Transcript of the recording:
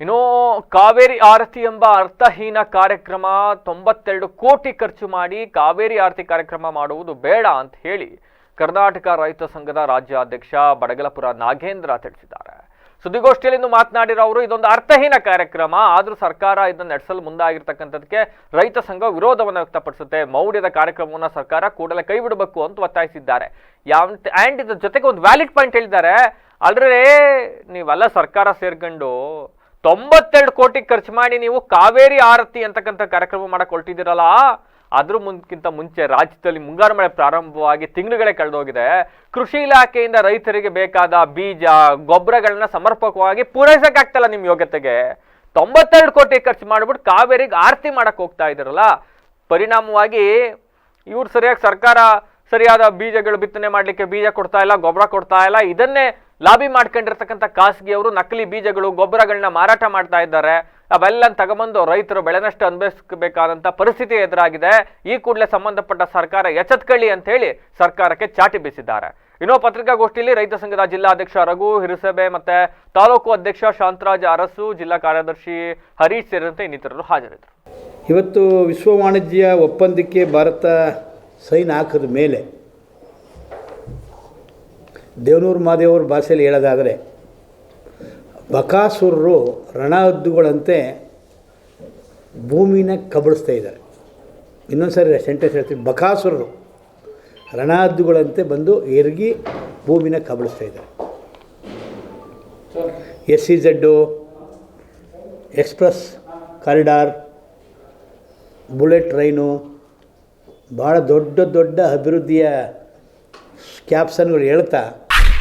ಇನ್ನು ಕಾವೇರಿ ಆರತಿ ಎಂಬ ಅರ್ಥಹೀನ ಕಾರ್ಯಕ್ರಮ ತೊಂಬತ್ತೆರಡು ಕೋಟಿ ಖರ್ಚು ಮಾಡಿ ಕಾವೇರಿ ಆರತಿ ಕಾರ್ಯಕ್ರಮ ಮಾಡುವುದು ಬೇಡ ಅಂತ ಹೇಳಿ ಕರ್ನಾಟಕ ರೈತ ಸಂಘದ ರಾಜ್ಯಾಧ್ಯಕ್ಷ ಬಡಗಲಪುರ ನಾಗೇಂದ್ರ ತಿಳಿಸಿದ್ದಾರೆ. ಸುದ್ದಿಗೋಷ್ಠಿಯಲ್ಲಿ ಇಂದು ಮಾತನಾಡಿರೋ ಅವರು, ಇದೊಂದು ಅರ್ಥಹೀನ ಕಾರ್ಯಕ್ರಮ. ಆದರೂ ಸರ್ಕಾರ ಇದನ್ನು ನಡೆಸಲು ಮುಂದಾಗಿರ್ತಕ್ಕಂಥದಕ್ಕೆ ರೈತ ಸಂಘ ವಿರೋಧವನ್ನು ವ್ಯಕ್ತಪಡಿಸುತ್ತೆ. ಮೌಢ್ಯದ ಕಾರ್ಯಕ್ರಮವನ್ನು ಸರ್ಕಾರ ಕೂಡಲೇ ಕೈ ಬಿಡಬೇಕು ಅಂತ ಒತ್ತಾಯಿಸಿದ್ದಾರೆ. ಯಾವ ಆ್ಯಂಡ್ ಇದ್ರ ಜೊತೆಗೆ ಒಂದು ವ್ಯಾಲಿಡ್ ಪಾಯಿಂಟ್ ಹೇಳಿದ್ದಾರೆ. ಅಲ್ರೇ ನೀವೆಲ್ಲ ಸರ್ಕಾರ ಸೇರ್ಕೊಂಡು ತೊಂಬತ್ತೆರಡು ಕೋಟಿ ಖರ್ಚು ಮಾಡಿ ನೀವು ಕಾವೇರಿ ಆರತಿ ಅಂತಕ್ಕಂಥ ಕಾರ್ಯಕ್ರಮ ಮಾಡಕ್ಕೆ ಹೊರಟಿದ್ದೀರಲ್ಲ? ಅದ್ರ ಮುಂದಕ್ಕಿಂತ ಮುಂಚೆ ರಾಜ್ಯದಲ್ಲಿ ಮುಂಗಾರು ಮಳೆ ಪ್ರಾರಂಭವಾಗಿ ತಿಂಗಳುಗಳೇ ಕಳೆದೋಗಿದೆ. ಕೃಷಿ ಇಲಾಖೆಯಿಂದ ರೈತರಿಗೆ ಬೇಕಾದ ಬೀಜ, ಗೊಬ್ಬರಗಳನ್ನ ಸಮರ್ಪಕವಾಗಿ ಪೂರೈಸಕ್ಕಾಗ್ತಲ್ಲ ನಿಮ್ಮ ಯೋಗ್ಯತೆಗೆ? ತೊಂಬತ್ತೆರಡು ಕೋಟಿ ಖರ್ಚು ಮಾಡಿಬಿಟ್ಟು ಕಾವೇರಿಗೆ ಆರತಿ ಮಾಡಕ್ಕೆ ಹೋಗ್ತಾ ಇದ್ದೀರಲ್ಲ? ಪರಿಣಾಮವಾಗಿ ಇವ್ರು ಸರಿಯಾಗಿ ಸರ್ಕಾರ ಸರಿಯಾದ ಬೀಜಗಳು ಬಿತ್ತನೆ ಮಾಡಲಿಕ್ಕೆ ಬೀಜ ಕೊಡ್ತಾ ಇಲ್ಲ, ಗೊಬ್ಬರ ಕೊಡ್ತಾ ಇಲ್ಲ. ಇದನ್ನೇ ಲಾಬಿ ಮಾಡ್ಕೊಂಡಿರ್ತಕ್ಕಂಥ ಖಾಸಗಿಯವರು ನಕಲಿ ಬೀಜಗಳು ಗೊಬ್ಬರಗಳನ್ನ ಮಾರಾಟ ಮಾಡ್ತಾ ಇದ್ದಾರೆ. ಅವೆಲ್ಲ ತಗೊಂಬಂದು ರೈತರು ಬೆಳೆ ನಷ್ಟ ಅನುಭವಿಸಬೇಕಾದಂಥ ಪರಿಸ್ಥಿತಿ ಎದುರಾಗಿದೆ. ಈ ಕೂಡಲೇ ಸಂಬಂಧಪಟ್ಟ ಸರ್ಕಾರ ಎಚ್ಚೆತ್ಕೊಳ್ಳಿ ಅಂತ ಹೇಳಿ ಸರ್ಕಾರಕ್ಕೆ ಚಾಟಿ ಬೀಸಿದ್ದಾರೆ. ಇನ್ನು ಪತ್ರಿಕಾಗೋಷ್ಠಿಯಲ್ಲಿ ರೈತ ಸಂಘದ ಜಿಲ್ಲಾಧ್ಯಕ್ಷ ರಘು ಹಿರುಸಭೆ ಮತ್ತೆ ತಾಲೂಕು ಅಧ್ಯಕ್ಷ ಶಾಂತರಾಜ್ ಅರಸು, ಜಿಲ್ಲಾ ಕಾರ್ಯದರ್ಶಿ ಹರೀಶ್ ಸೇರಿದಂತೆ ಇನ್ನಿತರರು ಹಾಜರಿದ್ದರು. ಇವತ್ತು ವಿಶ್ವ ವಾಣಿಜ್ಯ ಒಪ್ಪಂದಕ್ಕೆ ಭಾರತ ಸೈನ್ ಹಾಕಿದ ಮೇಲೆ ದೇವನೂರು ಮಾದೇವ್ರ ಭಾಷೆಯಲ್ಲಿ ಹೇಳೋದಾದರೆ, ಬಕಾಸುರರು ರಣಹದ್ದುಗಳಂತೆ ಭೂಮಿನ ಕಬಳಿಸ್ತಾ ಇದ್ದಾರೆ. ಇನ್ನೊಂದು ಸರಿ ಸೆಂಟೆನ್ಸ್ ಹೇಳ್ತೀವಿ ಬಕಾಸುರರು ರಣಹದ್ದುಗಳಂತೆ ಬಂದು ಎರಗಿ ಭೂಮಿನ ಕಬಳಿಸ್ತಾ ಇದ್ದಾರೆ. S C Z express, corridor, bullet train ಭಾಳ ದೊಡ್ಡ ದೊಡ್ಡ ಅಭಿವೃದ್ಧಿಯ ಕ್ಯಾಪ್ಸನ್ಗಳು ಹೇಳ್ತಾ